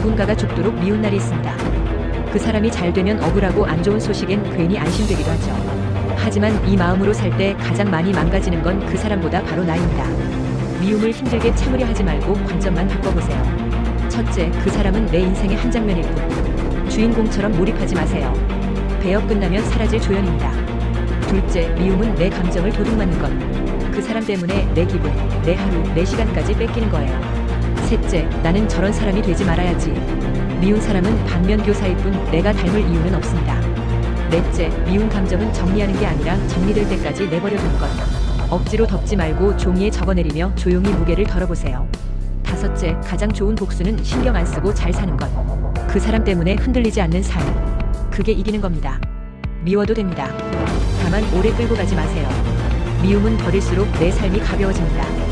누군가가 죽도록 미운 날이 있습니다. 그 사람이 잘 되면 억울하고 안 좋은 소식엔 괜히 안심되기도 하죠. 하지만 이 마음으로 살 때 가장 많이 망가지는 건 그 사람보다 바로 나입니다. 미움을 힘들게 참으려 하지 말고 관점만 바꿔보세요. 첫째, 그 사람은 내 인생의 한 장면일 뿐. 주인공처럼 몰입하지 마세요. 배역 끝나면 사라질 조연입니다. 둘째, 미움은 내 감정을 도둑맞는 것. 그 사람 때문에 내 기분, 내 하루, 내 시간까지 뺏기는 거예요. 셋째, 나는 저런 사람이 되지 말아야지. 미운 사람은 반면 교사일 뿐 내가 닮을 이유는 없습니다. 넷째, 미운 감정은 정리하는 게 아니라 정리될 때까지 내버려둔 것. 억지로 덮지 말고 종이에 적어내리며 조용히 무게를 덜어보세요. 다섯째, 가장 좋은 복수는 신경 안 쓰고 잘 사는 것. 그 사람 때문에 흔들리지 않는 삶. 그게 이기는 겁니다. 미워도 됩니다. 다만 오래 끌고 가지 마세요. 미움은 버릴수록 내 삶이 가벼워집니다.